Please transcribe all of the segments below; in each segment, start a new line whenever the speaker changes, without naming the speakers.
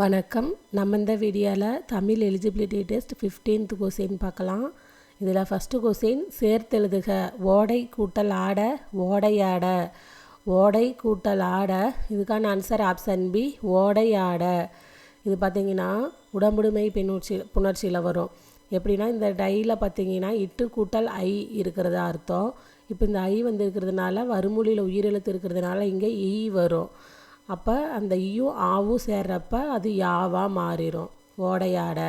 வணக்கம். நம்ம இந்த வீடியோவில் Tamil eligibility test fifteenth question பார்க்கலாம். இதில் ஃபஸ்ட்டு கொஸ்டின் சேர்த்தெழுதுக. ஓடை கூட்டல் ஆட ஓடையாட. ஓடை கூட்டல் ஆட. இதுக்கான ஆன்சர் ஆப்ஷன் பி ஓடையாட. இது பார்த்தீங்கன்னா உடம்புடுமை பின்னுச்சி புணர்ச்சியில் வரும். எப்படின்னா இந்த டையில் பார்த்தீங்கன்னா இட்டு கூட்டல் ஐ இருக்கிறதா அர்த்தம். இப்போ இந்த ஐ வந்து இருக்கிறதுனால வறுமொழியில் உயிரெழுத்து இருக்கிறதுனால இங்கே ஈ வரும். அப்போ அந்த ஈயும் ஆவும் சேர்றப்ப அது யாவாக மாறிடும் ஓடையாட.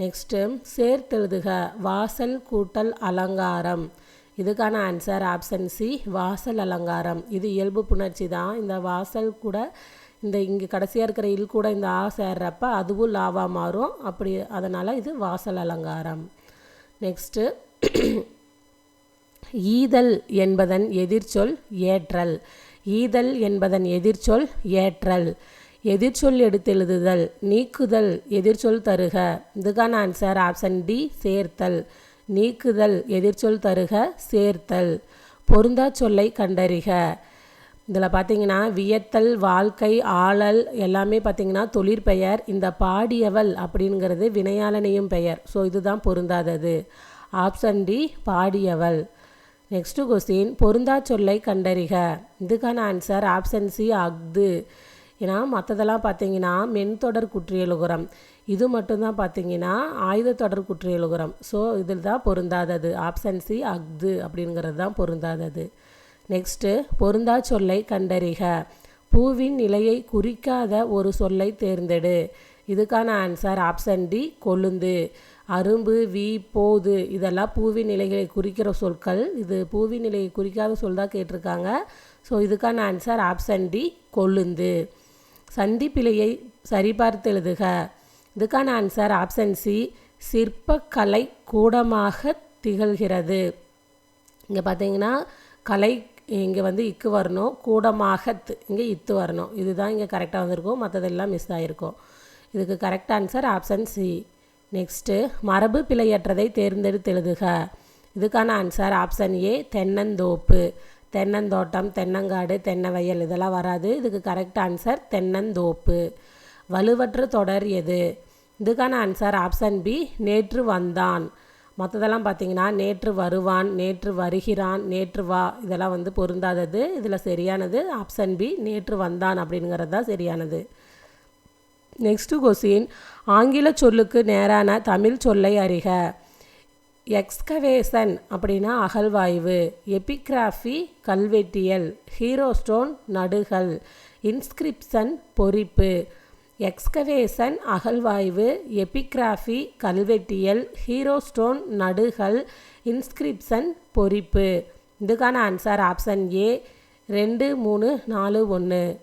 நெக்ஸ்ட்டு சேர்த்தெழுதுக. வாசல் கூட்டல் அலங்காரம். இதுக்கான ஆன்சர் ஆப்ஷன் சி வாசல் அலங்காரம். இது இயல்பு புணர்ச்சி தான். இந்த வாசல் கூட இந்த இங்கே கடைசியாக இருக்கிற இல் கூட இந்த ஆ சேர்றப்ப அதுவும் லாவா மாறும். அப்படி அதனால் இது வாசல் அலங்காரம். நெக்ஸ்ட்டு ஈதல் என்பதன் எதிர்ச்சொல் ஏற்றல். ஈதல் என்பதன் எதிர்ச்சொல் ஏற்றல். எதிர்ச்சொல் எடுத்தெழுதுதல் நீக்குதல் எதிர்ச்சொல் தருக. இதுக்கான ஆன்சர் ஆப்ஷன் டி சேர்த்தல். நீக்குதல் எதிர்ச்சொல் தருக சேர்த்தல். பொருந்தா சொல்லை கண்டறிக. இதில் பார்த்தீங்கன்னா வியத்தல் வாழ்க்கை ஆளல் எல்லாமே பார்த்தீங்கன்னா தொழிற்பெயர் இந்த பாடியவள் அப்படிங்கிறது வினையாளனையும் பெயர். ஸோ இதுதான் பொருந்தாதது. ஆப்ஷன் டி பாடியவள். நெக்ஸ்ட்டு கொஸ்டின் பொருந்தா சொல்லை கண்டறிக. இதுக்கான ஆன்சர் ஆப்ஷன் சி அஃது. ஏன்னா மற்றதெல்லாம் பார்த்தீங்கன்னா மென்தொடர் குற்றியலுகரம் இது மட்டும்தான் பார்த்தீங்கன்னா ஆயுத தொடர் குற்றியலுகுரம் ஸோ இதில் தான் பொருந்தாதது. ஆப்ஷன் சி அஃது அப்படிங்கிறது தான் பொருந்தாதது. நெக்ஸ்ட்டு பொருந்தா சொல்லை கண்டறிக. பூவின் நிலையை குறிக்காத ஒரு சொல்லை தேர்ந்தெடு. இதுக்கான ஆன்சர் ஆப்ஷன் டி கொழுந்து. அரும்பு வி போது இதெல்லாம் பூவின் நிலைகளை குறிக்கிற சொற்கள். இது பூவின் நிலையை குறிக்காத சொல் தான் கேட்டிருக்காங்க. ஸோ இதுக்கான ஆன்சர் ஆப்ஷன் டி கொழுந்து. சண்டி பிழையை சரிபார்த்து எழுதுக. இதுக்கான ஆன்சர் ஆப்ஷன் சி சிற்பக்கலை கூடமாக திகழ்கிறது. இங்கே பார்த்தீங்கன்னா கலை இங்கே வந்து இக்கு வரணும் கூடமாக இங்கே இத்து வரணும். இதுதான் இங்கே கரெக்டாக வந்திருக்கும் மற்றதெல்லாம் மிஸ் ஆகிருக்கும் இதுக்கு correct answer option C next மரபு பிழையற்றதை தேர்ந்தெடுத்து எழுதுக இதுக்கான ஆன்சர் ஆப்ஷன் ஏ தென்னந்தோப்பு. தென்னந்தோட்டம் தென்னங்காடு தென்னை வயல் இதெல்லாம் வராது. இதுக்கு கரெக்ட் ஆன்சர் தென்னந்தோப்பு. வலுவற்ற தொடர் எது? இதுக்கான ஆன்சர் ஆப்ஷன் பி நேற்று வந்தான். மற்றதெல்லாம் பார்த்தீங்கன்னா நேற்று வருவான் நேற்று வருகிறான் நேற்று வா இதெல்லாம் வந்து பொருந்தாதது. இதில் சரியானது. ஆப்ஷன் பி நேற்று வந்தான் அப்படிங்கிறது தான் சரியானது. நெக்ஸ்ட்டு கொஸ்டின் ஆங்கில சொல்லுக்கு நேரான தமிழ் சொல்லை அறிக. எக்ஸ்கவேஷன் அப்படின்னா அகழ்வாய்வு எபிகிராஃபி கல்வெட்டியல் ஹீரோஸ்டோன் நடுகள் இன்ஸ்கிரிப்ஷன் பொறிப்பு. எக்ஸ்கவேஷன் அகழ்வாய்வு எபிகிராஃபி கல்வெட்டியல் ஹீரோஸ்டோன் நடுகள் இன்ஸ்கிரிப்ஷன் பொறிப்பு. இதுக்கான ஆன்சர் ஆப்ஷன் ஏ ரெண்டு மூணு நாலு ஒன்று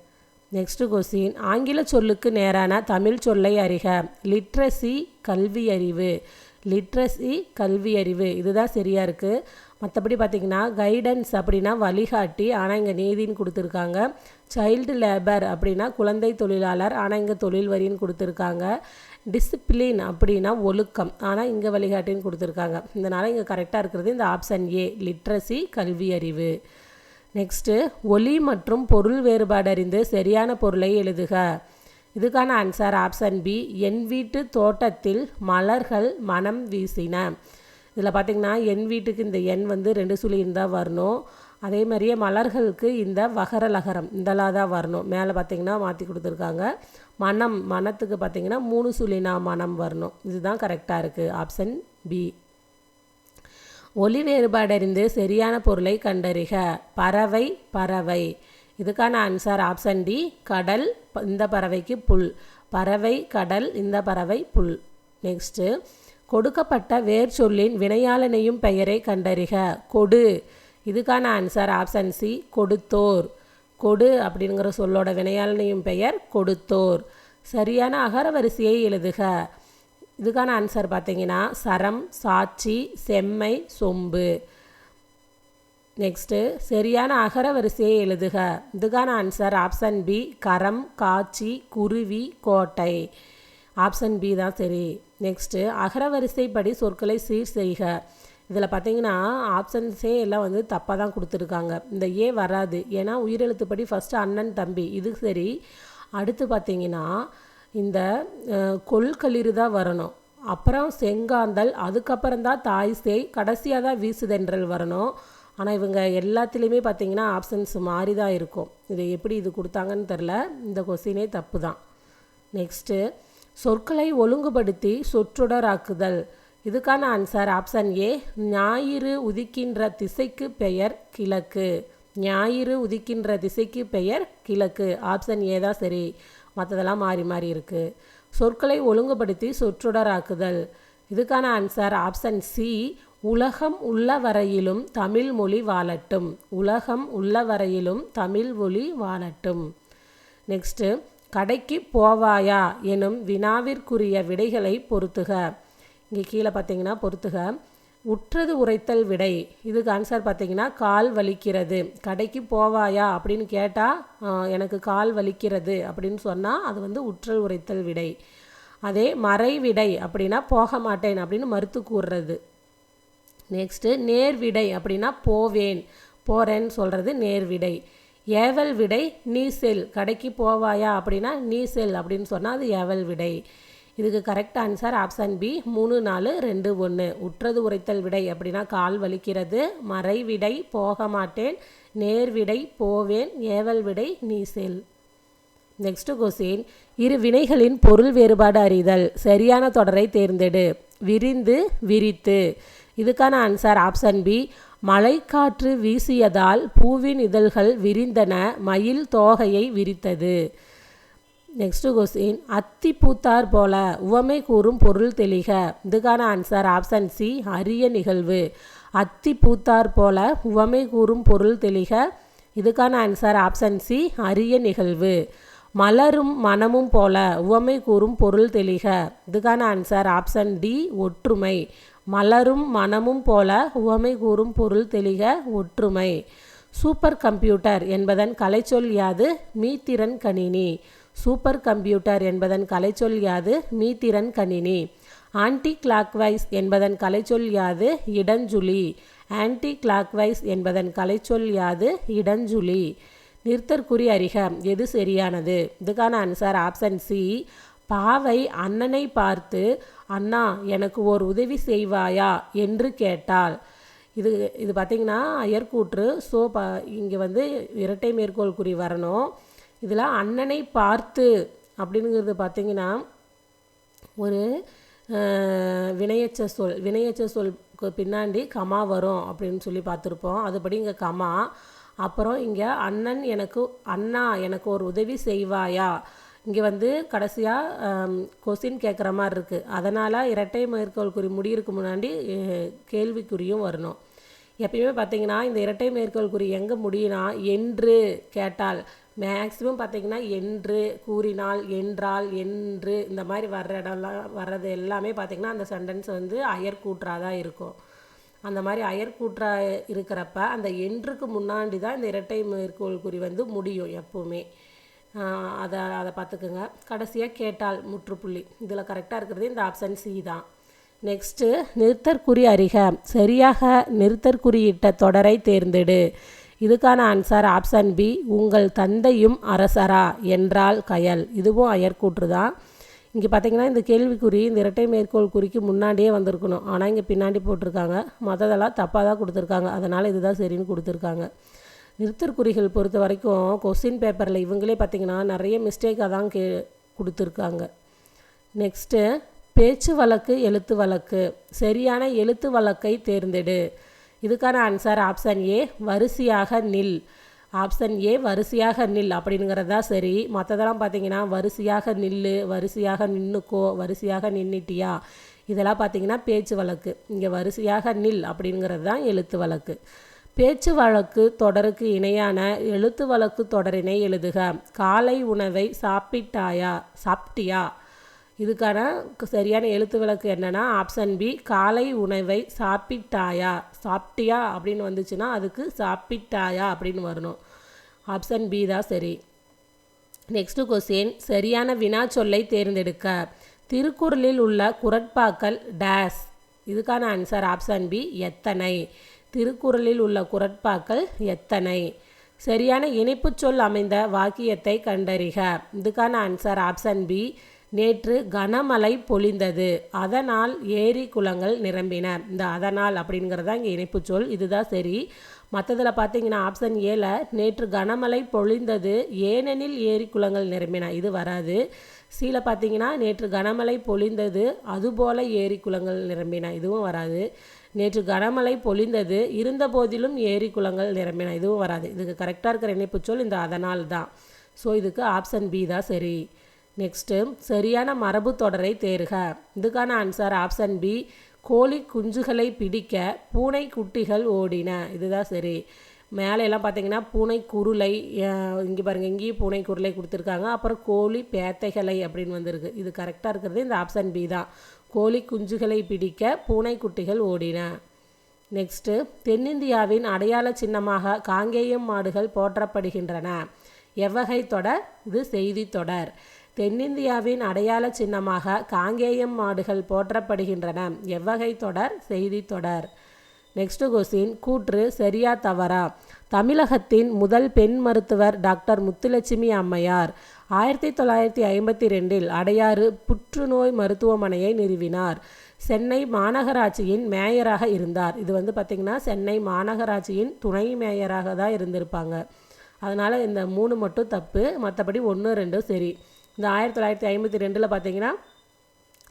நெக்ஸ்ட் கொஸ்டின் ஆங்கில சொல்லுக்கு நேரான தமிழ் சொல்லை அறிக. லிட்ரஸி கல்வி அறிவு லிட்ரஸி கல்வி அறிவு இதுதான் சரியாக இருக்குது மற்றபடி பார்த்திங்கன்னா கைடன்ஸ் அப்படின்னா வழிகாட்டி ஆனால் இங்கே நீதின்னு கொடுத்துருக்காங்க. சைல்டு லேபர் அப்படின்னா குழந்தை தொழிலாளர் ஆனால் இங்கே தொழில் வரின்னு கொடுத்துருக்காங்க. டிசிப்ளின் அப்படின்னா ஒழுக்கம். ஆனால் இங்கே வழிகாட்டின்னு கொடுத்துருக்காங்க. இதனால் இங்கே கரெக்டாக இருக்கிறது இந்த ஆப்ஷன் ஏ லிட்ரஸி கல்வி அறிவு நெக்ஸ்ட்டு ஒலி மற்றும் பொருள் வேறுபாடு அறிந்து சரியான பொருளை எழுதுக. இதுக்கான ஆன்சர் ஆப்ஷன் பி என் வீட்டு தோட்டத்தில் மலர்கள் மனம் வீசின. இதில் பார்த்திங்கன்னா என் வீட்டுக்கு இந்த எண் வந்து ரெண்டு சுழின்னு தான் வரணும். அதே மாதிரியே மலர்களுக்கு இந்த வகர லகரம் தான் வரணும். மேலே பார்த்திங்கன்னா மாற்றி கொடுத்துருக்காங்க. மனம் மனத்துக்கு பார்த்திங்கன்னா மூணு சுழினா மனம் வரணும். இதுதான் கரெக்டாக இருக்குது ஆப்ஷன் பி ஒலி வேறுபாடறிந்து சரியான பொருளை கண்டறிக. பறவை பறவை. இதுக்கான ஆன்சர் ஆப்ஷன் டி கடல் இந்த பறவைக்கு புல். பறவை கடல் இந்த பறவை புல். நெக்ஸ்ட்டு கொடுக்கப்பட்ட வேர் சொல்லின் வினையாளனையும் பெயரை கண்டறிக. கொடு. இதுக்கான ஆன்சர் ஆப்ஷன் சி கொடுத்தோர். கொடு அப்படிங்கிற சொல்லோட வினையாளனையும் பெயர் கொடுத்தோர். சரியான அகர வரிசையை எழுதுக. இதுக்கான ஆன்சர் பார்த்தீங்கன்னா சரம் சாட்சி செம்மை சொம்பு. நெக்ஸ்ட்டு சரியான அகர வரிசையை எழுதுக. இதுக்கான ஆன்சர் ஆப்ஷன் பி கரம் காட்சி குருவி கோட்டை. ஆப்ஷன் பி தான் சரி. நெக்ஸ்ட்டு அகர வரிசைப்படி சொற்களை சீர் செய்க. இதில் பார்த்தீங்கன்னா ஆப்ஷன்ஸே எல்லாம் வந்து தப்பாக தான் கொடுத்துருக்காங்க. இந்த ஏ வராது. ஏன்னா உயிரெழுத்துப்படி ஃபஸ்ட்டு அண்ணன் தம்பி இது சரி. அடுத்து பார்த்தீங்கன்னா இந்த அஹ், கொள்களிறு தான் வரணும். அப்புறம் செங்காந்தல் அதுக்கப்புறம் தான் தாய் சேய் கடைசியாக தான் வீசுதென்றல் வரணும். ஆனால் இவங்க எல்லாத்துலேயுமே பார்த்தீங்கன்னா ஆப்ஷன்ஸ் மாறி தான் இருக்கும். இது எப்படி இது கொடுத்தாங்கன்னு தெரில இந்த கொஸ்டினே தப்பு தான். நெக்ஸ்ட்டு சொற்களை ஒழுங்குபடுத்தி சொற்றொடராக்குதல். இதுக்கான ஆன்சர் ஆப்ஷன் ஏ ஞாயிறு உதிக்கின்ற திசைக்கு பெயர் கிழக்கு. ஞாயிறு உதிக்கின்ற திசைக்கு பெயர் கிழக்கு. ஆப்ஷன் ஏ தான் சரி. மற்றதெல்லாம் மாறி மாறி இருக்குது சொற்களை ஒழுங்குபடுத்தி சொற்றொடராக்குதல். இதுக்கான ஆன்சர் ஆப்ஷன் சி உலகம் உள்ள வரையிலும் தமிழ் மொழி வாழட்டும். உலகம் உள்ள வரையிலும் தமிழ் மொழி வாழட்டும். நெக்ஸ்ட்டு கடைக்கு போவாயா எனும் வினாவிற்குரிய விடைகளை பொருத்துக. இங்கே கீழே பார்த்தீங்கன்னா பொருத்துக. உற்றது உரைத்தல் விடை. இதுக்கு ஆன்சர் பார்த்தீங்கன்னா கால் வலிக்கிறது. கடைக்கு போவாயா அப்படின்னு கேட்டால் எனக்கு கால் வலிக்கிறது அப்படின்னு சொன்னால் அது வந்து உற்றல் உரைத்தல் விடை. அதே மறைவிடை அப்படின்னா போக மாட்டேன் அப்படின்னு மறுத்து கூறுறது. நெக்ஸ்ட்டு நேர்விடை அப்படின்னா போவேன் போகிறேன்னு சொல்கிறது நேர்விடை ஏவல் விடை நீ செல் கடைக்கு போவாயா அப்படின்னா நீ செல் அப்படின்னு சொன்னால் அது ஏவல் விடை இதுக்கு கரெக்ட் ஆன்சர் ஆப்ஷன் பி மூணு நாலு ரெண்டு ஒன்று உற்றது உரைத்தல் விடை அப்படின்னா கால் வலிக்கிறது மறை விடை போக மாட்டேன் நேர் விடை போவேன் ஏவல் விடை நீ செல் நெக்ஸ்ட் கொஸ்டின் இரு வினைகளின் பொருள் வேறுபாடு அறிதல். சரியான தொடரை தேர்ந்தெடு. விரிந்து விரித்து. இதுக்கான ஆன்சர் ஆப்ஷன் பி மழைக்காற்று வீசியதால் பூவின் இதழ்கள் விரிந்தன மயில் தோகையை விரித்தது. நெக்ஸ்ட் கொஸ்டின் அத்தி பூத்தார் போல உவமை கூறும் பொருள் தெளிக. இதுக்கான ஆன்சர் ஆப்ஷன் சி அரிய நிகழ்வு. அத்தி பூத்தார் போல உவமை கூறும் பொருள் தெளிக. இதுக்கான ஆன்சர் ஆப்ஷன் சி அரிய நிகழ்வு. மலரும் மனமும் போல உவமை கூறும் பொருள் தெளிக. இதுக்கான ஆன்சர் ஆப்ஷன் டி ஒற்றுமை. மலரும் மனமும் போல உவமை கூறும் பொருள் தெளிக ஒற்றுமை. சூப்பர் கம்ப்யூட்டர் என்பதன் கலைச்சொல் யாது? மீத்திறன் கணினி. சூப்பர் கம்ப்யூட்டர் என்பதன் கலைச்சொல் யாது மீத்திறன் கணினி. ஆன்டி கிளாக்வைஸ் என்பதன் கலைச்சொல் யாது இடஞ்சுழி ஆன்டி கிளாக்வைஸ் என்பதன் கலைச்சொல் யாது இடஞ்சுழி நிறுத்தற்குறி அறிக எது சரியானது? இதுக்கான ஆன்சர் ஆப்ஷன் சி பாவை அண்ணனை பார்த்து அண்ணா எனக்கு ஓர் உதவி செய்வாயா? என்று கேட்டாள். இது இது பார்த்திங்கன்னா அயர்கூற்று ஸோ ப இங்கே வந்து இரட்டை மேற்கோள் குறி வரணும். இதில் அண்ணனை பார்த்து அப்படிங்கிறது பார்த்திங்கன்னா ஒரு வினையச்ச சொல் வினையச்ச சொல்க்கு பின்னாடி கமா வரும் அப்படின்னு சொல்லி பார்த்துருப்போம். அதுபடி இங்கே கமா. அப்புறம் இங்கே அண்ணன் எனக்கு அண்ணா எனக்கு ஒரு உதவி செய்வாயா? இங்கே வந்து கடைசியாக கொஸ்டின் கேட்குற மாதிரி இருக்குது அதனால் இரட்டை மேற்கோள் குறி முடியிருக்கு முன்னாடி கேள்விக்குறியும் வரணும். எப்பயுமே பார்த்தீங்கன்னா இந்த இரட்டை மேற்கோள் குறி எங்கே முடியினா என்று கேட்டால் மேக்ஸிமம் பார்த்தீங்கன்னா என்று கூறினால் என்றால் என்று இந்த மாதிரி வர்ற இடம்லாம் வர்றது எல்லாமே பார்த்தீங்கன்னா அந்த சென்டென்ஸ் வந்து அயர் கூற்றாக தான் இருக்கும். அந்த மாதிரி அயர் கூற்றாக இருக்கிறப்ப அந்த என்றுக்கு முன்னாடி தான் இந்த இரட்டை மேற்கோள் குறி வந்து முடியும் எப்போவுமே. அதை அதை பார்த்துக்குங்க. கடைசியாக கேட்டால் முற்றுப்புள்ளி. இதில் கரெக்டாக இருக்கிறது இந்த ஆப்ஷன் சி தான். நெக்ஸ்ட்டு நிறுத்தற்குறி அறிக. சரியாக நிறுத்தற்குறியிட்ட தொடரை தேர்ந்தெடு. இதுக்கான ஆன்சர் ஆப்ஷன் பி உங்கள் தந்தையும் அரசரா என்றால் கயல். இதுவும் அயற்கூற்று தான். இங்கே பார்த்தீங்கன்னா இந்த கேள்விக்குறி இந்த இரட்டை மேற்கோள் குறிக்கு முன்னாடியே வந்திருக்கணும். ஆனால் இங்கே பின்னாடி போட்டிருக்காங்க. மற்றதெல்லாம் தப்பாக தான் கொடுத்துருக்காங்க. அதனால் இதுதான் சரின்னு கொடுத்துருக்காங்க. நிறுத்தற்குறிகள் பொறுத்த வரைக்கும் கொஸ்டின் பேப்பரில் இவங்களே பார்த்தீங்கன்னா நிறைய மிஸ்டேக்காக தான் கே கொடுத்துருக்காங்க. நெக்ஸ்ட்டு பேச்சு வழக்கு எழுத்து வழக்கு. சரியான எழுத்து வழக்கை தேர்ந்தெடு. இதுக்கான ஆன்சர் ஆப்ஷன் ஏ வரிசையாக நில். ஆப்ஷன் ஏ வரிசையாக நில் அப்படிங்கிறது தான் சரி. மற்றதெல்லாம் பார்த்தீங்கன்னா வரிசையாக நில்லு வரிசையாக நின்றுக்கோ வரிசையாக நின்றுட்டியா இதெல்லாம் பார்த்தீங்கன்னா பேச்சு வழக்கு. இங்கே வரிசையாக நில் அப்படிங்கிறது தான் எழுத்து வழக்கு. பேச்சு வழக்கு தொடருக்கு இணையான எழுத்து வழக்கு தொடரினை எழுதுக. காலை உணவை சாப்பிட்டாயா? சாப்பிட்டியா? இதுக்கான சரியான எழுத்து விளக்கு என்னன்னா ஆப்ஷன் பி காலை உணவை சாப்பிட்டாயா? சாப்பிட்டியா? அப்படின்னு வந்துச்சுன்னா அதுக்கு சாப்பிட்டாயா அப்படின்னு வரணும். ஆப்ஷன் பி தான் சரி. நெக்ஸ்ட் கொஸ்டின் சரியான வினா சொல்லை தேர்ந்தெடுக்க. திருக்குறளில் உள்ள குரட்பாக்கள் டேஸ் இதுக்கான ஆன்சர் ஆப்ஷன் பி எத்தனை? திருக்குறளில் உள்ள குரட்பாக்கள் எத்தனை? சரியான இணைப்புச் சொல் அமைந்த வாக்கியத்தை கண்டறிக. இதுக்கான ஆன்சர் ஆப்ஷன் பி நேற்று கனமழை பொழிந்தது. அதனால் ஏரி குளங்கள் நிரம்பின. இந்த அதனால் அப்படிங்கிறதா இங்கே இணைப்பு சொல். இதுதான் சரி. மற்றதில் பார்த்தீங்கன்னா ஆப்ஷன் ஏல நேற்று கனமழை பொழிந்தது. ஏனெனில் ஏரி குளங்கள் நிரம்பின. இது வராது. சீல பார்த்தீங்கன்னா நேற்று கனமழை பொழிந்தது. அதுபோல ஏரி குளங்கள் நிரம்பின. இதுவும் வராது. நேற்று கனமழை பொழிந்தது. இருந்த போதிலும் ஏரி குளங்கள் நிரம்பின. இதுவும் வராது. இதுக்கு கரெக்டாக இருக்கிற இணைப்பு சொல் இந்த அதனால் தான். ஸோ இதுக்கு ஆப்ஷன் பி தான் சரி. நெக்ஸ்ட்டு சரியான மரபு தொடரை தேர்க. இதுக்கான ஆன்சர் ஆப்ஷன் பி கோழி குஞ்சுகளை பிடிக்க பூனை குட்டிகள் ஓடின. இதுதான் சரி. மேலே எல்லாம் பார்த்தீங்கன்னா பூனை குருளை இங்கே பாருங்கள் இங்கேயும் பூனை குருளை கொடுத்துருக்காங்க. அப்புறம் கோழி பேத்தைகளை அப்படின்னு வந்திருக்கு. இது கரெக்டாக இருக்கிறது. இந்த ஆப்ஷன் பி தான். கோழி குஞ்சுகளை பிடிக்க பூனை குட்டிகள் ஓடின. நெக்ஸ்ட்டு தென்னிந்தியாவின் அடையாள சின்னமாக காங்கேயம் மாடுகள் போற்றப்படுகின்றன. எவ்வகை தொடர்? இது செய்தி தொடர். தென்னிந்தியாவின் அடையாள சின்னமாக காங்கேயம் மாடுகள் போற்றப்படுகின்றன. எவ்வகை தொடர் செய்தி தொடர். நெக்ஸ்ட் கொஸ்டின் கூற்று சரியா தவறா? தமிழகத்தின் முதல் பெண் மருத்துவர் டாக்டர் முத்துலட்சுமி அம்மையார் ஆயிரத்தி தொள்ளாயிரத்தி ஐம்பத்தி ரெண்டில் அடையாறு புற்றுநோய் மருத்துவமனையை நிறுவினார். சென்னை மாநகராட்சியின் மேயராக இருந்தார். இது வந்து பார்த்திங்கன்னா சென்னை மாநகராட்சியின் துணை மேயராக தான் இருந்திருப்பாங்க. அதனால் இந்த மூணு மட்டும் தப்பு மற்றபடி ஒன்று ரெண்டும் சரி. இந்த ஆயிரத்தி தொள்ளாயிரத்தி ஐம்பத்தி ரெண்டில் பார்த்தீங்கன்னா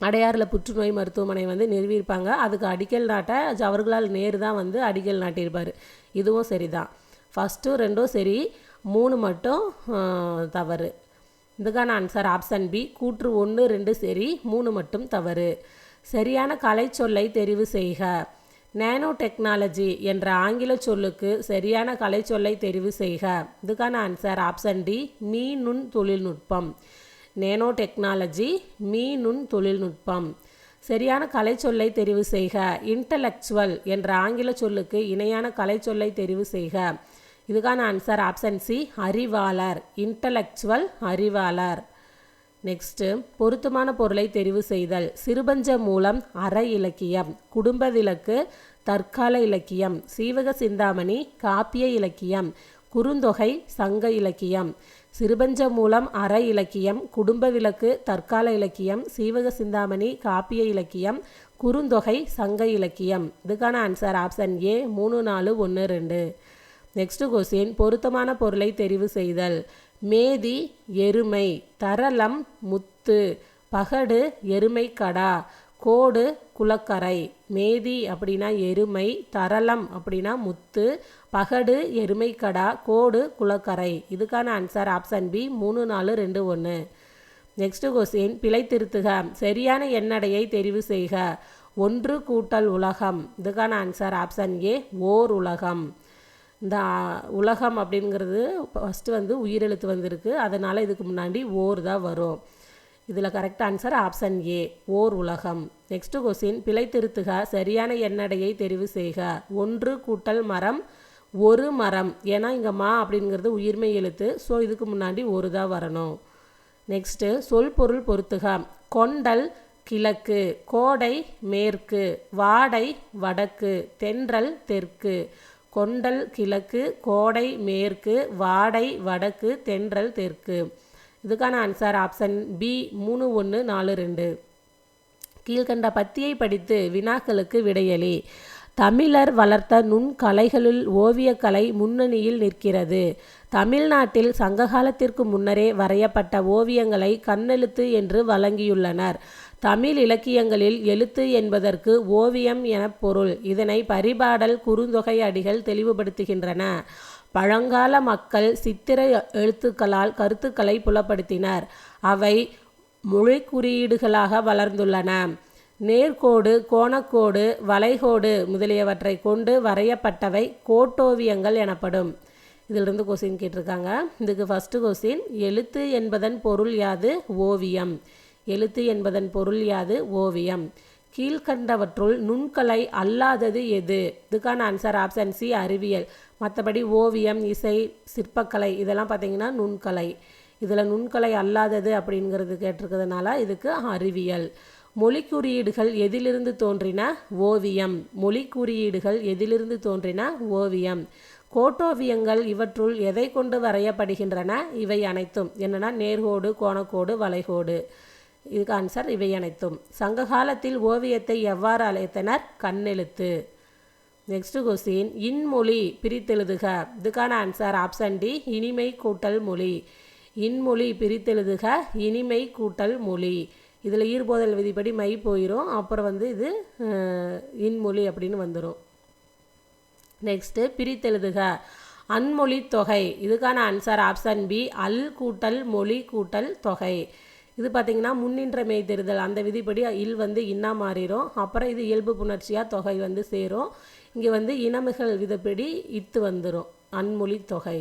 அடையாறில் புற்றுநோய் மருத்துவமனை வந்து நிறுவியிருப்பாங்க. அதுக்கு அடிக்கல் நாட்ட ஜவஹர்லால் நேரு தான் வந்து அடிக்கல் நாட்டியிருப்பார். இதுவும் சரி தான் ஃபஸ்ட்டும் ரெண்டும் சரி. மூணு மட்டும் தவறு. இதுக்கான ஆன்சர் ஆப்ஷன் பி கூற்று ஒன்று ரெண்டு சரி. மூணு மட்டும் தவறு. சரியான கலை சொல்லை தெரிவு செய்க. நேனோ டெக்னாலஜி என்ற ஆங்கில சொல்லுக்கு சரியான கலை சொல்லை தெரிவு செய்க. இதுக்கான ஆன்சர் ஆப்ஷன் டி மீ நுண் தொழில்நுட்பம். நேனோ டெக்னாலஜி மீ நுண் தொழில்நுட்பம். சரியான கலை சொல்லை தெரிவு செய்க. இன்டலெக்சுவல் என்ற ஆங்கில சொல்லுக்கு இணையான கலை சொல்லை தெரிவு செய்க. இதுக்கான ஆன்சர். ஆப்ஷன் சி அறிவாளர். இன்டலெக்சுவல் அறிவாளர். நெக்ஸ்ட்டு பொருத்தமான பொருளை தெரிவு செய்தல். சிறுபஞ்ச மூலம் அற இலக்கியம். குடும்ப விளக்கு தற்கால இலக்கியம். சீவக சிந்தாமணி காப்பிய இலக்கியம். குறுந்தொகை சங்க இலக்கியம். சிறுபஞ்ச மூலம் அற இலக்கியம் குடும்ப விளக்கு தற்கால இலக்கியம் சீவக சிந்தாமணி காப்பிய இலக்கியம் குறுந்தொகை சங்க இலக்கியம். இதுக்கான ஆன்சர் ஆப்ஷன் ஏ மூணு நாலு ஒன்று ரெண்டு. நெக்ஸ்ட் கொஸ்டின் பொருத்தமான பொருளை தெரிவு செய்தல். மேதி எருமை. தரளம் முத்து. பகடு எருமை கடா. கோடு குளக்கரை மேதி அப்படின்னா எருமை தரளம் அப்படின்னா முத்து பகடு எருமைக்கடா கோடு குளக்கரை இதுக்கான ஆன்சர் ஆப்ஷன் பி மூணு நாலு ரெண்டு ஒன்று நெக்ஸ்ட் கொஸ்டின் பிழை திருத்துக சரியான எண்ணடையை தெரிவு செய்க. ஒன்று கூட்டல் உலகம். இதுக்கான ஆன்சர் ஆப்ஷன் ஏ ஓர் உலகம். இந்த உலகம் அப்படிங்கிறது ஃபஸ்ட்டு வந்து உயிரெழுத்து வந்திருக்கு. அதனால் இதுக்கு முன்னாடி ஓர் தான் வரும். இதில் கரெக்ட் ஆன்சர் ஆப்ஷன் ஏ ஓர் உலகம். நெக்ஸ்ட் கொஸ்டின் பிழை திருத்துக சரியான எண்ணடையை தெரிவு செய்க. ஒன்று கூட்டல் மரம் ஒரு மரம். ஏன்னா இங்கே மா அப்படிங்கிறது உயிர்மை எழுத்து ஸோ இதுக்கு முன்னாடி ஒரு தான் வரணும். நெக்ஸ்ட்டு சொல் பொருள் பொறுத்துக கொண்டல் கிழக்கு. கோடை மேற்கு. வாடை வடக்கு. தென்றல் தெற்கு. கொண்டல் கிழக்கு. கோடை மேற்கு. வாடை வடக்கு. தென்றல் தெற்கு. இதுக்கான ஆன்சர் ஆப்ஷன் பி மூணு ஒன்று நாலு ரெண்டு. கீழ்கண்ட பத்தியை படித்து வினாக்களுக்கு விடையளி தமிழர் வளர்த்த நுண்கலைகளுள் ஓவியக்கலை முன்னணியில் நிற்கிறது. தமிழ்நாட்டில் சங்ககாலத்திற்கு முன்னரே வரையப்பட்ட ஓவியங்களை கண்ணெழுத்து என்று வழங்கியுள்ளனர். தமிழ் இலக்கியங்களில் எழுத்து என்பதற்கு ஓவியம் என பொருள். இதனை பரிபாடல் குறுந்தொகை அடிகள் தெளிவுபடுத்துகின்றன. பழங்கால மக்கள் சித்திர எழுத்துக்களால் கருத்துக்களை புலப்படுத்தினர். அவை மொழி குறியீடுகளாக வளர்ந்துள்ளன. நேர்கோடு கோணக்கோடு வளைகோடு முதலியவற்றை கொண்டு வரையப்பட்டவை கோட்டோவியங்கள் எனப்படும். இதிலிருந்து கொஸ்டின் கேட்டிருக்காங்க. இதுக்கு ஃபஸ்ட்டு கொஸ்டின் எழுத்து என்பதன் பொருள் யாது ஓவியம்? எழுத்து என்பதன் பொருள் யாது ஓவியம்? கீழ்கண்டவற்றுள் நுண்கலை அல்லாதது எது? இதுக்கான ஆன்சர் ஆப்ஷன் சி அறிவியல். மற்றபடி ஓவியம் இசை சிற்பக்கலை இதெல்லாம் பார்த்தீங்கன்னா நுண்கலை. இதில் நுண்கலை அல்லாதது அப்படிங்கிறது கேட்டிருக்கிறதுனால இதுக்கு அறிவியல். மொழி குறியீடுகள் எதிலிருந்து தோன்றின? ஓவியம். மொழி குறியீடுகள் எதிலிருந்து தோன்றின? ஓவியம். கோட்டோவியங்கள் இவற்றுள் எதை கொண்டு வரையப்படுகின்றன? இவை அனைத்தும். என்னென்னா நேர்கோடு கோணக்கோடு வளைகோடு. இதுக்கு ஆன்சர் இவை அனைத்தும் சங்க காலத்தில் ஓவியத்தை எவ்வாறு அழைத்தனர்? கண்ணெழுத்து. நெக்ஸ்ட் கொஸ்டின் இன்மொழி பிரித்தெழுதுக. இதுக்கான ஆன்சர் ஆப்ஷன் டி இனிமை கூட்டல் மொழி. இன்மொழி பிரித்தெழுதுக இனிமை கூட்டல் மொழி. இதில் ஈர்போதல் விதிப்படி மை போயிடும் அப்புறம் வந்து இது இன்மொழி அப்படின்னு வந்துடும் நெக்ஸ்ட்டு பிரித்தெழுதுக. அன்மொழி தொகை. இதுக்கான ஆன்சர் ஆப்ஷன் பி அல் கூட்டல் மொழி கூட்டல் தொகை. இது பார்த்திங்கன்னா முன்னின்ற மெய் தெரிதல். அந்த விதிப்படி இல் வந்து இன்னா மாறிடும் அப்புறம் இது இயல்பு புணர்ச்சியாக தொகை வந்து சேரும். இங்கே வந்து இனமுகள் விதப்படி இத்து வந்துடும் அன்மொழி தொகை.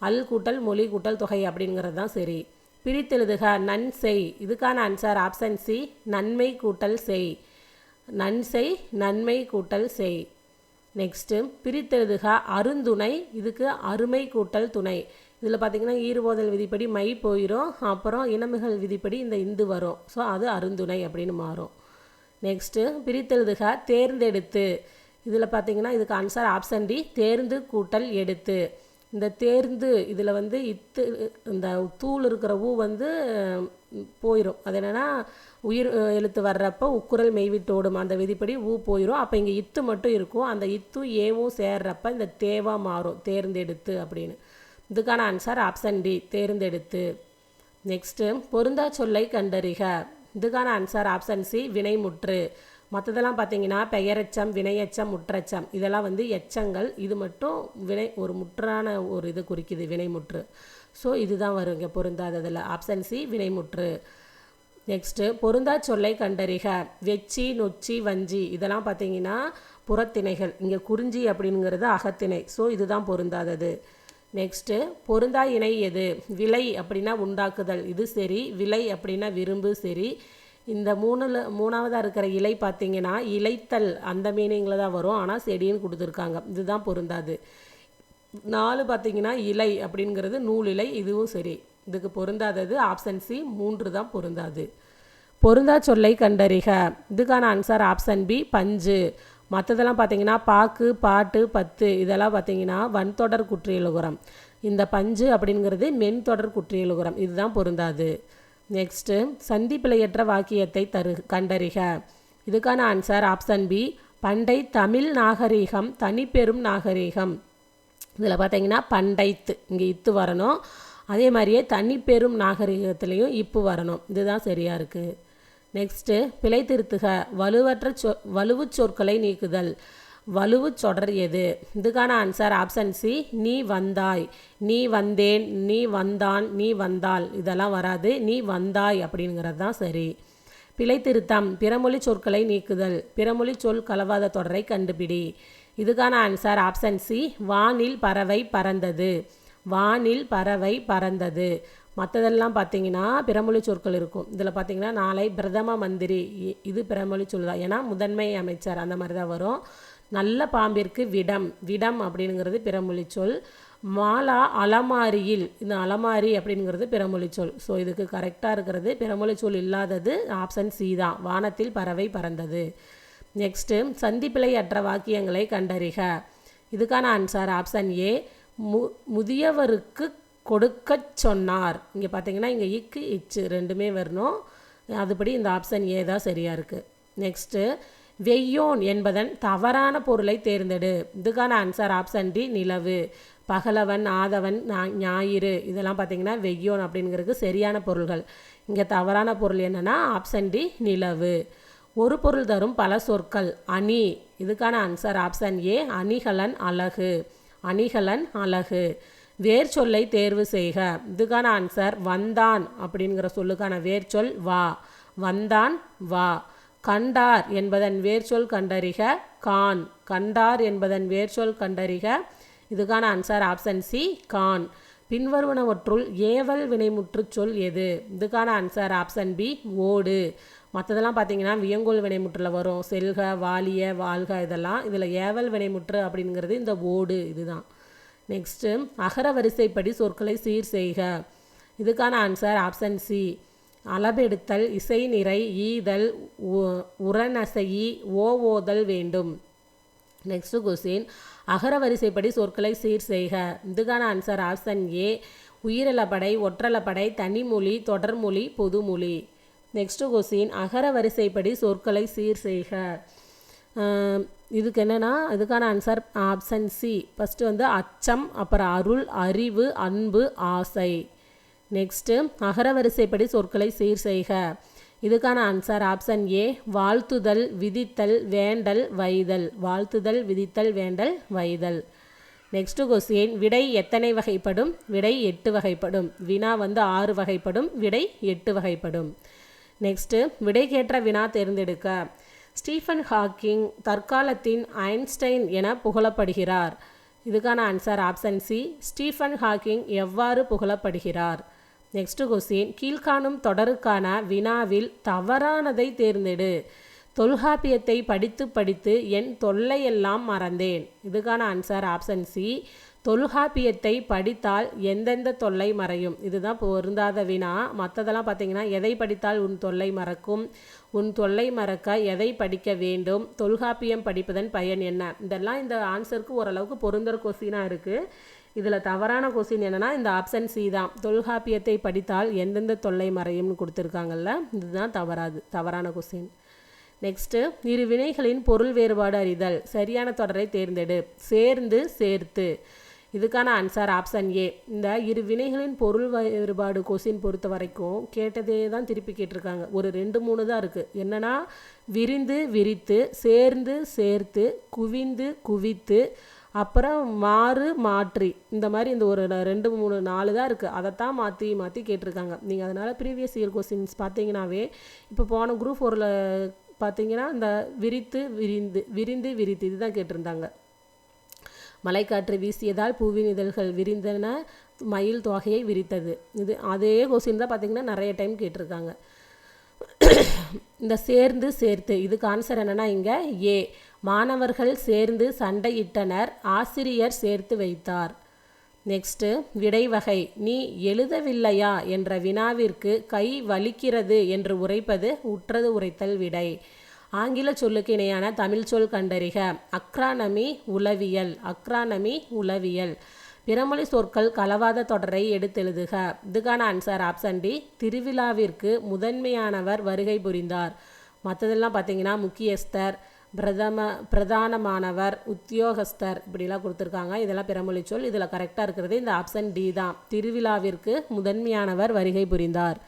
அல் கூட்டல் மொழி கூட்டல் தொகை அப்படிங்கிறது தான் சரி. பிரித்தெழுதுக நன் செய். இதுக்கான ஆன்சர் ஆப்ஷன் சி நன்மை கூட்டல் செய். நன் செய் நன்மை கூட்டல் செய். நெக்ஸ்ட்டு பிரித்தெழுதுக அருந்துணை. இதுக்கு அருமை கூட்டல் துணை. இதில் பார்த்தீங்கன்னா ஈறுபோதல் விதிப்படி மை போயிடும் அப்புறம் இனமுகள் விதிப்படி இந்த இந்து வரும். ஸோ அது அருந்துணை அப்படின்னு மாறும். நெக்ஸ்ட்டு பிரித்தெழுதுக தேர்ந்தெடுத்து. இதில் பார்த்தீங்கன்னா இதுக்கு ஆன்சர் ஆப்ஷன் டி தேர்ந்து கூட்டல் எடுத்து. இந்த தேர்ந்து இதில் வந்து இத்து இந்த தூள் இருக்கிற ஊ வந்து போயிடும் அது என்னென்னா உயிர் எழுத்து வர்றப்போ உக்குரல் மெய்விட்டோடும் அந்த விதிப்படி ஊ போயிடும் அப்போ இங்கே இத்து மட்டும் இருக்கும். அந்த இத்தும் ஏவும் சேர்றப்ப இந்த தேவா மாறும் தேர்ந்தெடுத்து அப்படின்னு. இதுக்கான ஆன்சர் ஆப்ஷன் டி தேர்ந்தெடுத்து. நெக்ஸ்ட்டு பொருந்தா சொல்லை கண்டறிக. இதுக்கான ஆன்சர் ஆப்ஷன் சி வினைமுற்று. மற்றதெல்லாம் பார்த்தீங்கன்னா பெயரெச்சம் வினையச்சம் முற்றச்சம். இதெல்லாம் வந்து எச்சங்கள். இது மட்டும் வினை ஒரு முற்றான ஒரு இது குறிக்குது வினைமுற்று. ஸோ இதுதான் வரும் இங்கே பொருந்தாததில். ஆப்ஷன் சி வினைமுற்று. நெக்ஸ்ட்டு பொருந்தா சொல்லை கண்டறிக. வெச்சி நொச்சி வஞ்சி. இதெல்லாம் பார்த்தீங்கன்னா புறத்திணைகள். இங்கே குறிஞ்சி அப்படிங்கிறது அகத்திணை. ஸோ இதுதான் பொருந்தாதது. நெக்ஸ்ட்டு பொருந்தா இணை எது? விலை அப்படின்னா உண்டாக்குதல். இது சரி. விலை அப்படின்னா விரும்பு சரி. இந்த மூணில் மூணாவதாக இருக்கிற இலை பார்த்தீங்கன்னா இலைத்தல் அந்த மீனிங்கில் தான் வரும். ஆனால் செடின்னு கொடுத்துருக்காங்க. இதுதான் பொருந்தாது. நாலு பார்த்திங்கன்னா இலை அப்படிங்கிறது நூல் இலை இதுவும் சரி. இதுக்கு பொருந்தாதது ஆப்ஷன் சி மூன்று தான் பொருந்தாது. பொருந்தா சொல்லை கண்டறிக. இதுக்கான ஆன்சர் ஆப்ஷன் பி பஞ்சு. மற்றதெல்லாம் பார்த்தீங்கன்னா பாக்கு பாட்டு பத்து இதெல்லாம் பார்த்தீங்கன்னா வன்தொடர் குற்றியலுகுரம் இந்த பஞ்சு அப்படிங்கிறது மென்தொடர் குற்றியலுகுரம் இதுதான் பொருந்தாது. நெக்ஸ்ட்டு சந்திப்பிழையற்ற வாக்கியத்தை தரு கண்டறிக. இதுக்கான ஆன்சர் ஆப்ஷன் பி பண்டை தமிழ் நாகரீகம் தனிப்பெரும் நாகரீகம். இதில் பார்த்தீங்கன்னா பண்டைத்து இங்கே இத்து வரணும். அதே மாதிரியே தனிப்பெரும் நாகரிகத்துலேயும் இப்பு வரணும். இதுதான் சரியாக இருக்குது நெக்ஸ்ட்டு பிழை திருத்துக. வலுவற்ற சொ வலுவுச் சொற்களை நீக்குதல். வலுவுச் சொடர் எது? இதுக்கான ஆன்சர் ஆப்ஷன் சி நீ வந்தாய். நீ வந்தேன் நீ வந்தான் நீ வந்தாள். இதெல்லாம் வராது. நீ வந்தாய் அப்படிங்கிறது தான் சரி. பிழை திருத்தம். பிறமொழி சொற்களை நீக்குதல். பிறமொழி சொல் கலவாத தொடரை கண்டுபிடி. இதுக்கான ஆன்சர் ஆப்ஷன் சி வானில் பறவை பறந்தது. வானில் பறவை பறந்தது. மற்றதெல்லாம் பார்த்தீங்கன்னா பிறமொழி சொற்கள் இருக்கும். இதில் பார்த்தீங்கன்னா நாளை பிரதம மந்திரி இ- இது பிறமொழி சொல் தான். ஏன்னா முதன்மை அமைச்சர் அந்த மாதிரி தான் வரும். நல்ல பாம்பிற்கு விடம் விடம் அப்படிங்கிறது பிறமொழி சொல். மாலா அலமாரியில் இந்த அலமாரி அப்படிங்கிறது பிறமொழி சொல். ஸோ இதுக்கு கரெக்டாக இருக்கிறது பிறமொழி சொல் இல்லாதது ஆப்ஷன் சி தான். வானத்தில் பறவை பறந்தது. நெக்ஸ்ட்டு சந்திப்பிழையற்ற வாக்கியங்களை கண்டறிக. இதுக்கான ஆன்சர் ஆப்ஷன் ஏ மு முதியவருக்கு கொடுக்கச் சொன்னார். இங்கே பார்த்தீங்கன்னா இங்கே இக்கு இச்சு ரெண்டுமே வரணும். அதுபடி இந்த ஆப்ஷன் ஏ தான் சரியாக இருக்குது நெக்ஸ்ட்டு வெய்யோன் என்பதன் தவறான பொருளை தேர்ந்தெடு. இதுக்கான ஆன்சர் ஆப்ஷன் டி நிலவு. பகலவன் ஆதவன் ஞா- ஞாயிறு. இதெல்லாம் பார்த்தீங்கன்னா வெய்யோன் அப்படிங்கிறது சரியான பொருள்கள். இங்கே தவறான பொருள் என்னன்னா ஆப்ஷன் டி நிலவு. ஒரு பொருள் தரும் பல சொற்கள். அணி. இதுக்கான ஆன்சர் ஆப்ஷன் ஏ அணிகலன் அழகு. அணிகலன் அழகு. வேர் சொல்லை தேர்வு செய்க. இதுக்கான ஆன்சர் வந்தான் அப்படிங்கிற சொல்லுக்கான வேர் சொல் வா. வந்தான் வா. கண்டார் என்பதன் வேர்ச்சொல் கண்டறிக. கான். கண்டார் என்பதன் வேர்ச்சொல் கண்டறிக. இதுக்கான ஆன்சர் ஆப்ஷன் சி கான். பின்வருவனவற்றுள் ஏவல் வினைமுற்று சொல் எது? இதுக்கான ஆன்சர் ஆப்ஷன் பி ஓடு. மற்றதெல்லாம் பார்த்தீங்கன்னா வியங்கோல் வினைமுற்றில் வரும். செல்க வாலிய வாழ்க இதெல்லாம். இதில் ஏவல் வினைமுற்று அப்படிங்கிறது இந்த ஓடு இதுதான். நெக்ஸ்ட்டு அகர வரிசைப்படி சொற்களை சீர் செய்க. இதுக்கான ஆன்சர் ஆப்ஷன் சி அளபெடுத்தல் இசை நிறை ஈதல் உ- உரநசையி ஓவோதல் வேண்டும். நெக்ஸ்ட் கொஸ்டின் அகர வரிசைப்படி சொற்களை சீர் செய்க. இதுக்கான ஆன்சர் ஆப்ஷன் ஏ உயிரிழப்படை ஒற்றலப்படை தனிமொழி தொடர்மொழி பொதுமொழி. நெக்ஸ்ட்டு கொஸ்டின் அகர வரிசைப்படி சொற்களை சீர் செய்க. இதுக்கு என்னென்னா இதுக்கான ஆன்சர் ஆப்ஷன் சி ஃபஸ்ட்டு வந்து அச்சம் அப்புறம் அருள் அறிவு அன்பு ஆசை. நெக்ஸ்ட்டு அகர வரிசைப்படி சொற்களை சீர் செய்க. இதுக்கான ஆன்சர் ஆப்ஷன் ஏ வாழ்த்துதல் விதித்தல் வேண்டல் வைதல். வாழ்த்துதல் விதித்தல் வேண்டல் வைதல். நெக்ஸ்ட்டு கொஸ்டின் விடை எத்தனை வகைப்படும்? விடை எட்டு வகைப்படும். வினா வந்து ஆறு வகைப்படும். விடை எட்டு வகைப்படும். நெக்ஸ்ட்டு விடைக்கேற்ற வினா தேர்ந்தெடுக்க. ஸ்டீஃபன் ஹாக்கிங் தற்காலத்தின் ஐன்ஸ்டைன் என புகழப்படுகிறார். இதுக்கான answer option C Stephen Hawking எவ்வாறு புகழப்படுகிறார்? நெக்ஸ்ட் கொஸ்டின் கீழ்காணும் தொடருக்கான வினாவில் தவறானதை தேர்ந்தெடு. தொல்காப்பியத்தை படித்து படித்து என் தொல்லையெல்லாம் மறந்தேன். இதுக்கான ஆன்சர் ஆப்ஷன் சி தொல்காப்பியத்தை படித்தால் எந்தெந்த தொல்லை மறையும்? இதுதான் இப்போ பொருந்தாத வினா. மற்றதெல்லாம் பார்த்தீங்கன்னா எதை படித்தால் உன் தொல்லை மறக்கும்? உன் தொல்லை மறக்க எதை படிக்க வேண்டும்? தொல்காப்பியம் படிப்பதன் பயன் என்ன? இதெல்லாம் இந்த ஆன்சருக்கு ஓரளவுக்கு பொருந்தர கொஸ்டினாக இருக்குது இதில் தவறான கொஸ்டின் என்னென்னா இந்த ஆப்ஷன் சி தான். தொல்காப்பியத்தை படித்தால் எந்தெந்த தொல்லை மறையும்னு கொடுத்துருக்காங்கல்ல? இதுதான் தவறாது தவறான கொஸ்டின் நெக்ஸ்ட்டு இரு வினைகளின் பொருள் வேறுபாடு அறிதல். சரியான தொடரை தேர்ந்தெடு. சேர்ந்து சேர்த்து. இதுக்கான ஆன்சர் ஆப்ஷன் ஏ இந்த இரு வினைகளின் பொருள் வேறுபாடு கொஸ்டின் பொறுத்த வரைக்கும் கேட்டதே தான் திருப்பி கேட்டிருக்காங்க. ஒரு ரெண்டு மூணு தான் இருக்குது என்னென்னா விரிந்து விரித்து சேர்ந்து சேர்த்து குவிந்து குவித்து அப்புறம் மாறு மாற்றி. இந்த மாதிரி இந்த ஒரு ரெண்டு மூணு நாலு தான் இருக்குது அதைத்தான் மாற்றி மாற்றி கேட்டிருக்காங்க. நீங்கள் அதனால் ப்ரீவியஸ் இயர் கொஸ்டின்ஸ் பார்த்தீங்கன்னாவே இப்போ போன குரூப் ஃபோரில் பார்த்தீங்கன்னா இந்த விரித்து விரிந்து விரிந்து விரித்து இதுதான் கேட்டிருந்தாங்க. மலைக்காற்று வீசியதால் பூவின் இதழ்கள் விரிந்தன மயில் தொகையை விரித்தது. இது அதே கொஸ்டின் தான் பார்த்தீங்கன்னா நிறைய டைம் கேட்டிருக்காங்க. இந்த சேர்ந்து சேர்த்து இதுக்கு ஆன்சர் என்னன்னா இங்கே ஏ. மாணவர்கள் சேர்ந்து சண்டையிட்டனர் ஆசிரியர் சேர்த்து வைத்தார். நெக்ஸ்ட்டு விடை வகை நீ எழுதவில்லையா என்ற வினாவிற்கு கை வலிக்கிறது என்று உரைப்பது உற்றது உரைத்தல் விடை. ஆங்கில சொல்லுக்கு இணையான தமிழ் சொல் கண்டறிக. அக்ரானமி உளவியல் அக்ரானமி உளவியல். பிறமொழி சொற்கள் கலவாத தொடரை எடுத்தெழுதுக. இதுக்கான ஆன்சர் ஆப்ஷன் டி திருவிழாவிற்கு முதன்மையானவர் வருகை புரிந்தார். மற்றதெல்லாம் பார்த்தீங்கன்னா முக்கியஸ்தர் பிரதம பிரதானமானவர் உத்தியோகஸ்தர் இப்படிலாம் கொடுத்துருக்காங்க. இதெல்லாம் பிறமொழி சொல். இதில் கரெக்டாக இருக்கிறது இந்த ஆப்ஷன் டி தான். திருவிழாவிற்கு முதன்மையானவர் வருகை புரிந்தார்.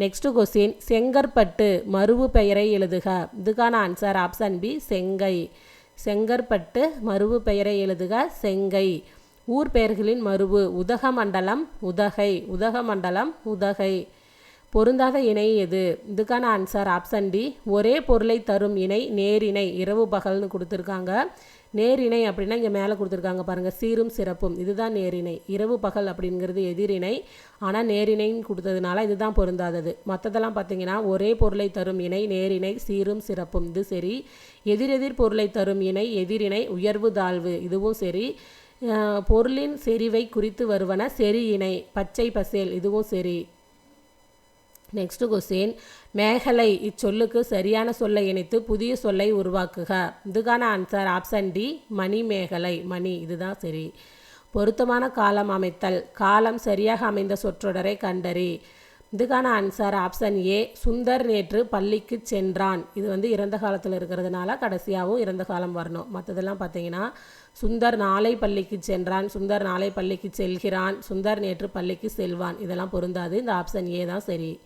நெக்ஸ்ட் கொஸ்டின் செங்கற்பட்டு மருவு பெயரை எழுதுக. இதுக்கான ஆன்சர் ஆப்ஷன் பி செங்கை. செங்கற்பட்டு மருவு பெயரை எழுதுக செங்கை. ஊர் பெயர்களின் மருவு உதகமண்டலம் உதகை. உதகமண்டலம் உதகை. பொருந்தாத இணை எது? இதுக்கான ஆன்சர் ஆப்ஷன் டி ஒரே பொருளை தரும் இணை நேரிணை இரவு பகல்னு கொடுத்துருக்காங்க. நேரிணை அப்படின்னா இங்கே மேலே கொடுத்துருக்காங்க பாருங்கள் சீரும் சிறப்பும். இதுதான் நேரிணை. இரவு பகல் அப்படிங்கிறது எதிரிணை. ஆனால் நேரிணைன்னு கொடுத்ததுனால இதுதான் பொருந்தாதது. மற்றதெல்லாம் பார்த்தீங்கன்னா ஒரே பொருளை தரும் இணை நேரிணை சீரும் சிறப்பும். இது சரி. எதிரெதிர் பொருளை தரும் இணை எதிரிணை உயர்வு தாழ்வு. இதுவும் சரி. பொருளின் செறிவை குறித்து வருவன செரி இணை பச்சை பசேல். இதுவும் சரி. நெக்ஸ்ட் கொஸ்டின் மேகலை இச்சொல்லுக்கு சரியான சொல்லை இணைத்து புதிய சொல்லை உருவாக்குக. இதுக்கான ஆன்சர் ஆப்ஷன் டி மணி மேகலை. மணி இதுதான் சரி. பொருத்தமான காலம் அமைத்தல். காலம் சரியாக அமைந்த சொற்றொடரை கண்டறி. இதுக்கான ஆன்சர் ஆப்ஷன் ஏ சுந்தர் நேற்று பள்ளிக்கு சென்றான். இது வந்து இறந்த காலத்தில் இருக்கிறதுனால கடைசியாகவும் இறந்த காலம் வரணும். மற்றதெல்லாம் பார்த்தீங்கன்னா சுந்தர் நாளை பள்ளிக்கு சென்றான். சுந்தர் நாளை பள்ளிக்கு செல்கிறான். சுந்தர் நேற்று பள்ளிக்கு செல்வான். இதெல்லாம் பொருந்தாது. இந்த ஆப்ஷன் ஏ தான் சரி.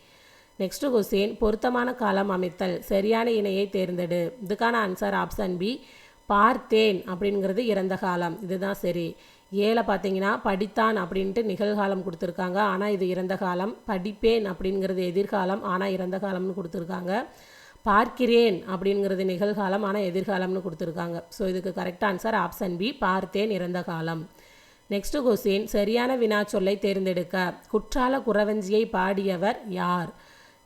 நெக்ஸ்ட் கொஸ்டின் பொருத்தமான காலம் அமைத்தல் சரியான இணையை தேர்ந்தெடு. இதுக்கான ஆன்சர் ஆப்ஷன் பி பார்த்தேன் அப்படிங்கிறது இறந்த காலம். இதுதான் சரி. ஏழை பார்த்தீங்கன்னா படித்தான் அப்படின்ட்டு நிகழ்காலம் கொடுத்துருக்காங்க. ஆனால் இது இறந்த காலம். படிப்பேன் அப்படிங்கிறது எதிர்காலம். ஆனால் இறந்த காலம்னு கொடுத்துருக்காங்க. பார்க்கிறேன் அப்படிங்கிறது நிகழ்காலம். ஆனால் எதிர்காலம்னு கொடுத்துருக்காங்க. ஸோ இதுக்கு கரெக்ட் ஆன்சர் ஆப்ஷன் பி பார்த்தேன் இறந்த காலம். நெக்ஸ்ட் கொஸ்டின் சரியான வினாச்சொல்லை தேர்ந்தெடுக்க. குற்றால குறவஞ்சியை பாடியவர் யார்?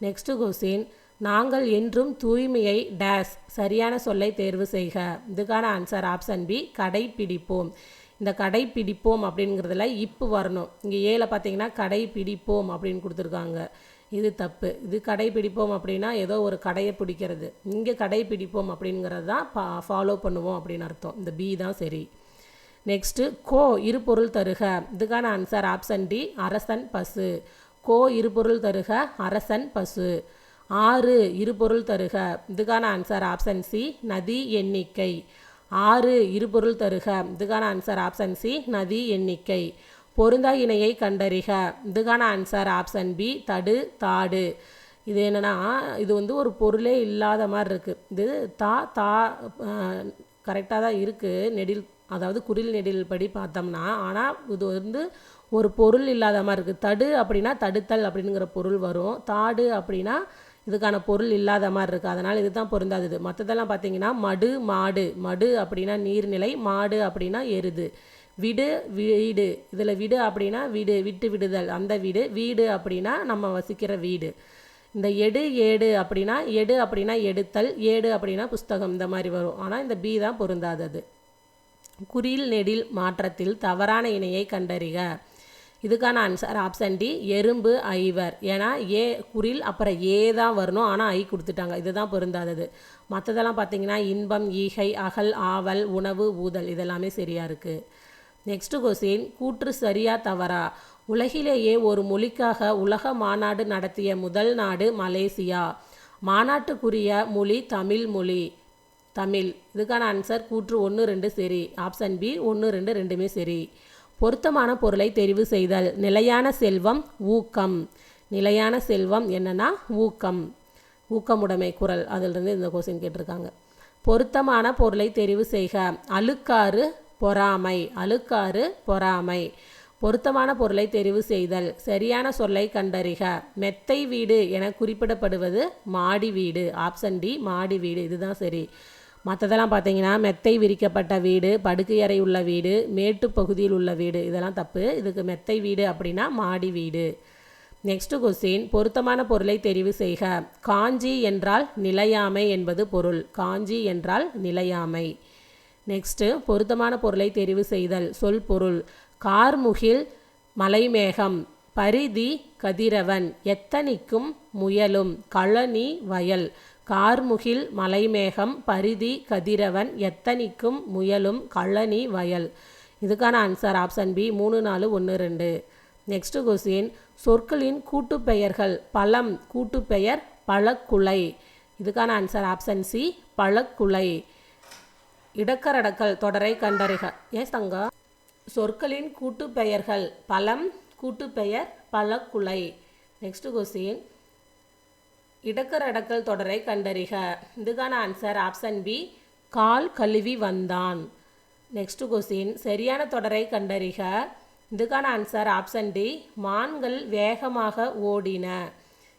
நெக்ஸ்ட் கொஸ்டின் நாங்கள் என்றும் தூய்மையை டேஸ் சரியான சொல்லை தேர்வு செய்க. இதுக்கான ஆன்சர் ஆப்ஷன் பி கடைப்பிடிப்போம். இந்த கடைப்பிடிப்போம் அப்படிங்கிறதுல இப்பு வரணும். இங்கே ஏல பார்த்தீங்கன்னா கடைப்பிடிப்போம் அப்படின்னு கொடுத்துருக்காங்க. இது தப்பு. இது கடைப்பிடிப்போம் அப்படின்னா ஏதோ ஒரு கடையை பிடிக்கிறது. இங்கே கடைப்பிடிப்போம் அப்படிங்கிறது தான் ஃபாலோ பண்ணுவோம் அப்படின்னு அர்த்தம். இந்த பி தான் சரி. நெக்ஸ்ட்டு கோ இருபொருள் தருக. இதுக்கான ஆன்சர் ஆப்ஷன் டி அரசன் பசு. கோ இருபொருள் தருக அரசன் பசு. ஆறு இருபொருள் தருக. இதுக்கான ஆன்சர் ஆப்ஷன் சி நதி எண்ணிக்கை. ஆறு இருபொருள் தருக. இதுக்கான ஆன்சர் ஆப்ஷன் சி நதி எண்ணிக்கை. பொருந்தா இணையை கண்டறிக. இதுக்கான ஆன்சர் ஆப்ஷன் பி தடு தாடு. இது என்னென்னா இது வந்து ஒரு பொருளே இல்லாத மாதிரி இருக்குது இது தா தா கரெக்டாக தான் இருக்குது நெடில் அதாவது குரில் நெடில் படி பார்த்தோம்னா ஆனால் இது வந்து ஒரு பொருள் இல்லாத மாதிரி இருக்குது தடு அப்படின்னா தடுத்தல் அப்படிங்கிற பொருள் வரும். தாடு அப்படின்னா இதுக்கான பொருள் இல்லாத மாதிரி இருக்குது அதனால் இது தான் பொருந்தாதது. மற்றதெல்லாம் பார்த்தீங்கன்னா மடு மாடு. மடு அப்படின்னா நீர்நிலை மாடு அப்படின்னா எருது. விடு வீடு. இதில் விடு அப்படின்னா வீடு விட்டு விடுதல். அந்த வீடு வீடு அப்படின்னா நம்ம வசிக்கிற வீடு. இந்த எடு ஏடு அப்படின்னா எடு அப்படின்னா எடுத்தல் ஏடு அப்படின்னா புஸ்தகம். இந்த மாதிரி வரும். ஆனால் இந்த பி தான் பொருந்தாதது. குறில் நெடில் மாற்றத்தில் தவறான இணையை கண்டறிக. இதுக்கான ஆன்சர் ஆப்ஷன் டி எறும்பு ஐவர். ஏன்னா ஏ குறில் அப்புறம் ஏ தான் வரணும். ஆனால் ஐ கொடுத்துட்டாங்க. இதுதான் பொருந்தாதது. மற்றதெல்லாம் பார்த்தீங்கன்னா இன்பம் ஈகை அகல் ஆவல் உணவு ஊதல். இதெல்லாமே சரியாக இருக்குது நெக்ஸ்ட் கொஸ்டின் கூற்று சரியா தவறா? உலகிலேயே ஒரு மொழிக்காக உலக மாநாடு நடத்திய முதல் நாடு மலேசியா. மாநாட்டுக்குரிய மொழி தமிழ் மொழி. தமிழ். இதுக்கான ஆன்சர் கூற்று ஒன்று ரெண்டு சரி. ஆப்ஷன் பி ஒன்று ரெண்டு ரெண்டுமே சரி. பொருத்தமான பொருளை தெரிவு செய்தல். நிலையான செல்வம் ஊக்கம். நிலையான செல்வம் என்னன்னா ஊக்கம். ஊக்கமுடைமை குரல். அதிலிருந்து இந்த கொஸ்டின் கேட்டிருக்காங்க. பொருத்தமான பொருளை தெரிவு செய்க. அழுக்காறு பொறாமை. அழுக்காறு பொறாமை. பொருத்தமான பொருளை தெரிவு செய்தல். சரியான சொல்லை கண்டறிக. மெத்தை வீடு என குறிப்பிடப்படுவது மாடி வீடு. ஆப்ஷன் டி மாடி வீடு. இதுதான் சரி. மற்றதெல்லாம் பார்த்தீங்கன்னா மெத்தை விரிக்கப்பட்ட வீடு படுக்கையறை உள்ள வீடு மேட்டு பகுதியில் உள்ள வீடு. இதெல்லாம் தப்பு. இதுக்கு மெத்தை வீடு அப்படின்னா மாடி வீடு. நெக்ஸ்ட் கொஸ்டின் பொருத்தமான பொருளை தெரிவு செய்க. காஞ்சி என்றால் நிலையாமை என்பது பொருள். காஞ்சி என்றால் நிலையாமை. நெக்ஸ்ட்டு பொருத்தமான பொருளை தெரிவு செய்தல். சொல் பொருள். கார்முகில் மலைமேகம். பரிதி கதிரவன். எத்தனிக்கும் முயலும். கழனி வயல். கார்முகில் மலைமேகம் பரிதி கதிரவன் எத்தனிக்கும் முயலும் கழனி வயல். இதுக்கான ஆன்சர் ஆப்ஷன் பி மூணு நாலு ஒன்று ரெண்டு. நெக்ஸ்ட் கொஸ்டின் சொற்களின் கூட்டுப்பெயர்கள் பழம் கூட்டுப்பெயர் பழக்குலை. இதுக்கான ஆன்சர் ஆப்ஷன் சி பழக்குலை. இடக்கரடக்கல் தொடரை கண்டறிக. ஏன் தங்கா? சொற்களின் கூட்டுப்பெயர்கள் பழம் கூட்டுப்பெயர் பழக்குலை. நெக்ஸ்ட் கொஸ்டின் இடக்கர் அடக்கல் தொடரை கண்டறிக. இதுக்கான ஆன்சர் ஆப்ஷன் பி கால் கழுவி வந்தான். நெக்ஸ்ட் கொஸ்டின் சரியான தொடரை கண்டறிக. இதுக்கான ஆன்சர் ஆப்ஷன் டி மான்கள் வேகமாக ஓடின.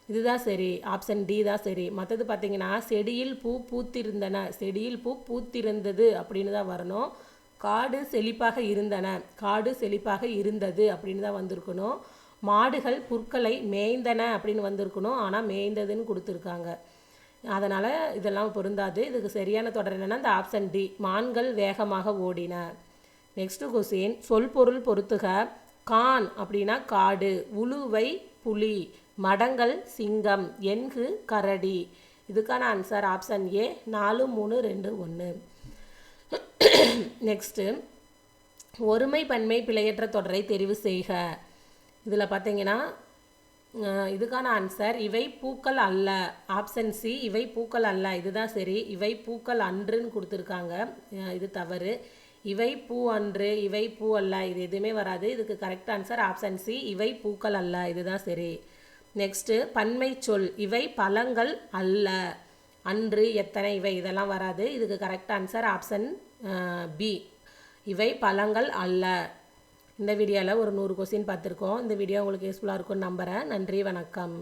இதுதான் சரி ஆப்ஷன் டி தான் சரி. மற்றது பார்த்தீங்கன்னா செடியில் பூ பூத்திருந்தன. செடியில் பூ பூத்திருந்தது அப்படின்னு தான் வரணும். காடு செழிப்பாக இருந்தன. காடு செழிப்பாக இருந்தது அப்படின்னு தான் வந்திருக்கணும். மாடுகள் புற்களை மேய்ந்தன அப்படின்னு வந்திருக்கணும். ஆனால் மேய்ந்ததுன்னு கொடுத்துருக்காங்க. அதனால் இதெல்லாம் பொருந்தாது. இதுக்கு சரியான தொடர் என்னென்னா இந்த ஆப்ஷன் டி மான்கள் வேகமாக ஓடின. நெக்ஸ்ட் கொஸ்டின் சொல் பொருள் பொறுத்துக கான் அப்படின்னா காடு உழுவை புலி மடங்கள் சிங்கம் என்கு கரடி. இதுக்கான ஆன்சர் ஆப்ஷன் ஏ நாலு மூணு ரெண்டு ஒன்று நெக்ஸ்ட்டு ஒருமை பன்மை பிழையற்ற தொடரை தெரிவு செய்க. இதில் பார்த்தீங்கன்னா இதுக்கான ஆன்சர் இவை பூக்கள் அல்ல. ஆப்ஷன் சி இவை பூக்கள் அல்ல. இதுதான் சரி. இவை பூக்கள் அன்றுன்னு கொடுத்துருக்காங்க. இது தவறு. இவை பூ அன்று இவை பூ அல்ல. இது எதுவுமே வராது. இதுக்கு கரெக்ட் ஆன்சர் ஆப்ஷன் சி இவை பூக்கள் அல்ல. இதுதான் சரி. நெக்ஸ்ட்டு பன்மை சொல் இவை பழங்கள் அல்ல. அன்று எத்தனை இவை இதெல்லாம் வராது. இதுக்கு கரெக்ட் ஆன்சர் ஆப்ஷன் பி இவை பழங்கள் அல்ல. இந்த வீடியோவில் ஒரு நூறு கொஸ்டின் பார்த்துருக்கோம். இந்த வீடியோ உங்களுக்கு யூஸ்ஃபுல்லாக இருக்கும்னு நம்புகிறேன் நன்றி வணக்கம்.